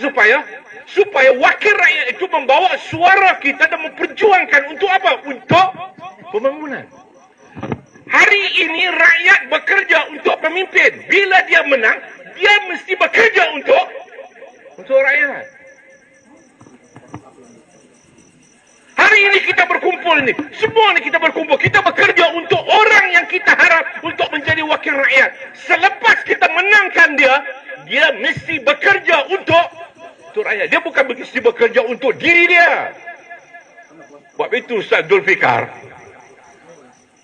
supaya supaya wakil rakyat itu membawa suara kita dan memperjuangkan untuk apa? Untuk pembangunan. Hari ini rakyat bekerja untuk pemimpin. Bila dia menang, dia mesti bekerja untuk untuk rakyat. Hari ini kita berkumpul ni. Semua ni kita berkumpul. Kita bekerja untuk orang yang kita harap untuk menjadi wakil rakyat. Selepas kita menangkan dia, dia mesti bekerja rakyat. Dia bukan mesti bekerja untuk diri dia. Sebab itu Ustaz Zulfikar,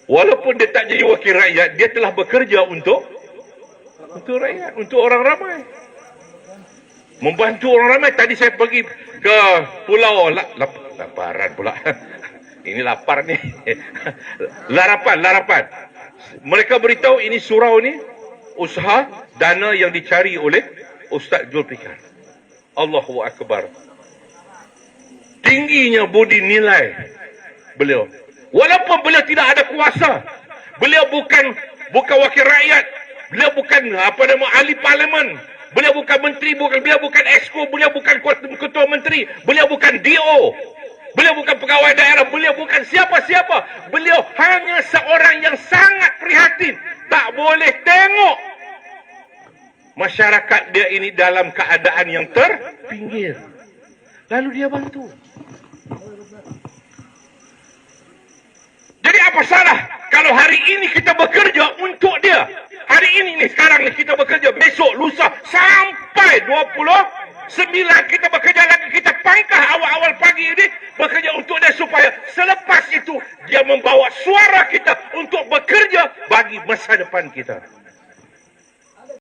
walaupun dia tak jadi wakil rakyat, dia telah bekerja untuk untuk rakyat, untuk orang ramai. Membantu orang ramai. Tadi saya pergi ke pulau la, lap, laparan pula. Ini lapar ni. larapan, larapan. Mereka beritahu ini surau ni usaha dana yang dicari oleh Ustaz Zulfikar. Allahu Akbar. Tingginya budi nilai beliau. Walaupun beliau tidak ada kuasa. Beliau bukan bukan wakil rakyat. Beliau bukan apa nama ahli parlimen. Beliau bukan menteri, bukan beliau bukan exco, beliau bukan ketua menteri, beliau bukan DO. Beliau bukan pegawai daerah, beliau bukan siapa-siapa. Beliau hanya seorang yang sangat prihatin. Tak boleh tengok masyarakat dia ini dalam keadaan yang terpinggir. Lalu dia bantu. Jadi apa salah kalau hari ini kita bekerja untuk dia? Hari ini ni sekarang ni kita bekerja besok lusa sampai 29 kita bekerja lagi kita pangkah awal-awal pagi ini bekerja untuk dia supaya selepas itu dia membawa suara kita untuk bekerja bagi masa depan kita.